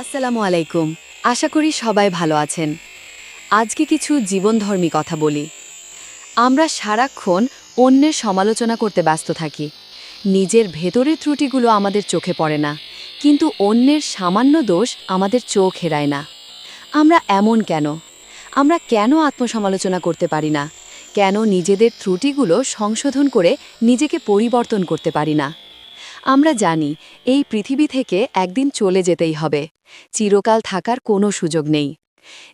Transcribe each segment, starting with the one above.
আসসালামু আলাইকুম। আশা করি সবাই ভালো আছেন। আজকে কিছু জীবনধর্মী কথা বলি। আমরা সারাক্ষণ অন্যের সমালোচনা করতে ব্যস্ত থাকি। নিজের ভেতরের ত্রুটিগুলো আমাদের চোখে পড়ে না, কিন্তু অন্যের সামান্য দোষ আমাদের চোখ হেরায় না। আমরা এমন কেন? আমরা কেন আত্মসমালোচনা করতে পারি না? কেন নিজেদের ত্রুটিগুলো সংশোধন করে নিজেকে পরিবর্তন করতে পারি না? আমরা জানি, এই পৃথিবী থেকে একদিন চলে যেতেই হবে। চিরকাল থাকার কোনো সুযোগ নেই।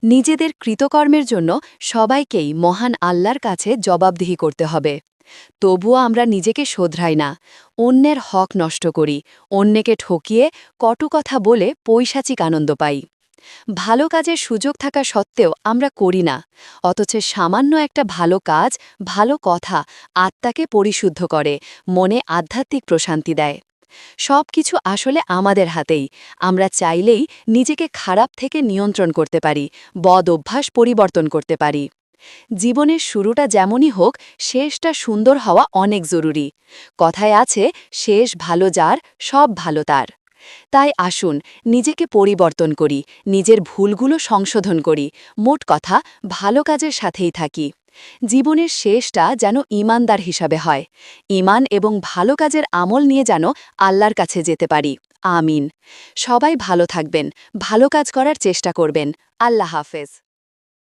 নিজেদের কৃতকর্মের জন্য সবাইকেই মহান আল্লাহর কাছে জবাবদিহি করতে হবে। তবুও আমরা নিজেকে শোধরাই না। অন্যের হক নষ্ট করি, অন্যকে ঠকিয়ে কটু কথা বলে পৈশাচিক আনন্দ পাই। ভালো কাজের সুযোগ থাকা সত্ত্বেও আমরা করি না। অথচ সামান্য একটা ভালো কাজ, ভালো কথা আত্মাকে পরিশুদ্ধ করে, মনে আধ্যাত্মিক প্রশান্তি দেয়। সব কিছু আসলে আমাদের হাতেই। আমরা চাইলেই নিজেকে খারাপ থেকে নিয়ন্ত্রণ করতে পারি, বদ অভ্যাস পরিবর্তন করতে পারি। জীবনের শুরুটা যেমনই হোক, শেষটা সুন্দর হওয়া অনেক জরুরি। কথায় আছে, শেষ ভালো যার, সব ভালো তার। তাই আসুন, নিজেকে পরিবর্তন করি, নিজের ভুলগুলো সংশোধন করি, মোট কথা, ভালো কাজের সাথেই থাকি। জীবনের শেষটা যেন ইমানদার হিসাবে হয়। ইমান এবং ভালো কাজের আমল নিয়ে যেন আল্লাহর কাছে যেতে পারি। আমিন। সবাই ভালো থাকবেন, ভালো কাজ করার চেষ্টা করবেন। আল্লাহ হাফেজ।